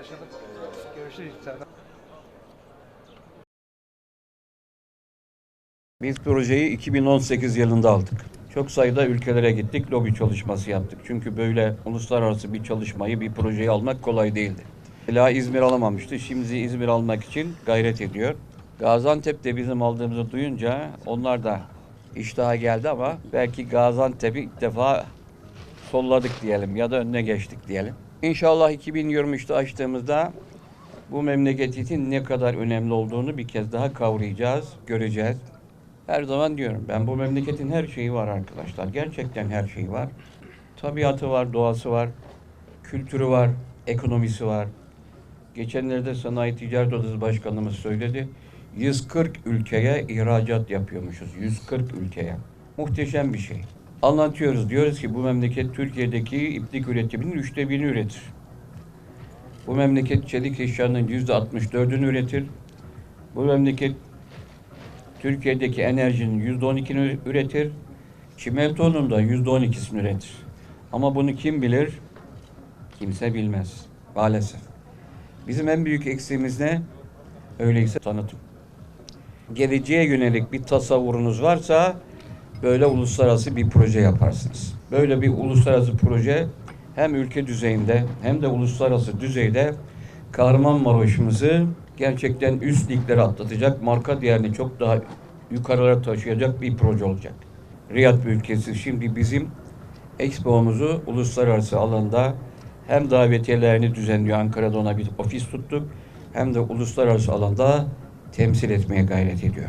Anlaşıldı. Görüşürüz inşallah. Biz projeyi 2018 yılında aldık. Çok sayıda ülkelere gittik, lobi çalışması yaptık. Çünkü böyle uluslararası bir çalışmayı, bir projeyi almak kolay değildi. Ela İzmir alamamıştı. Şimdi İzmir almak için gayret ediyor. Gaziantep'te bizim aldığımızı duyunca onlar da iştaha geldi ama belki Gaziantep'i ilk defa solladık diyelim ya da önüne geçtik diyelim. İnşallah 2023'te açtığımızda bu memleketin ne kadar önemli olduğunu bir kez daha kavrayacağız, göreceğiz. Her zaman diyorum ben bu memleketin her şeyi var arkadaşlar. Gerçekten her şeyi var. Tabiatı var, doğası var, kültürü var, ekonomisi var. Geçenlerde Sanayi Ticaret Odası Başkanımız söyledi. 140 ülkeye ihracat yapıyormuşuz. 140 ülkeye. Muhteşem bir şey. Anlatıyoruz. Diyoruz ki bu memleket Türkiye'deki iplik üretiminin üçte birini üretir. Bu memleket çelik eşyanın yüzde 64'ünü üretir. Bu memleket Türkiye'deki enerjinin yüzde on ikini üretir. Çimentonun da yüzde on ikisini üretir. Ama bunu kim bilir? Kimse bilmez. Maalesef. Bizim en büyük eksiğimiz ne? Öyleyse tanıtım. Geleceğe yönelik bir tasavvurunuz varsa böyle uluslararası bir proje yaparsınız. Böyle bir uluslararası proje hem ülke düzeyinde hem de uluslararası düzeyde Kahramanmaraş'ımızı gerçekten üst liglere atlatacak, marka değerini çok daha yukarılara taşıyacak bir proje olacak. Riyad ülkesi şimdi bizim Expo'muzu uluslararası alanda hem davetiyelerini düzenliyor. Ankara'da ona bir ofis tuttuk. Hem de uluslararası alanda temsil etmeye gayret ediyor.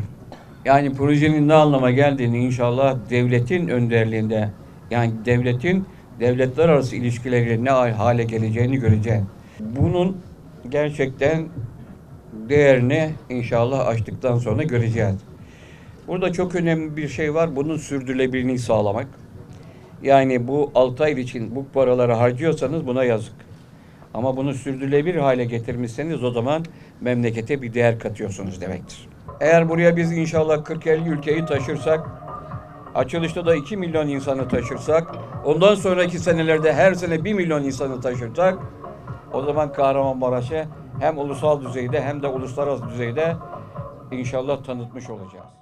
Yani projenin ne anlama geldiğini inşallah devletin önderliğinde yani devletin devletler arası ilişkileri ne hale geleceğini göreceğiz. Bunun gerçekten değerini inşallah açtıktan sonra göreceğiz. Burada çok önemli bir şey var. Bunun sürdürülebilirliğini sağlamak. Yani bu 6 ay için bu paraları harcıyorsanız buna yazık. Ama bunu sürdürülebilir hale getirmişseniz o zaman memlekete bir değer katıyorsunuz demektir. Eğer buraya biz inşallah 40-50 ülkeyi taşırsak, açılışta da 2 milyon insanı taşırsak, ondan sonraki senelerde her sene 1 milyon insanı taşırsak, o zaman Kahramanmaraş'ı hem ulusal düzeyde hem de uluslararası düzeyde inşallah tanıtmış olacağız.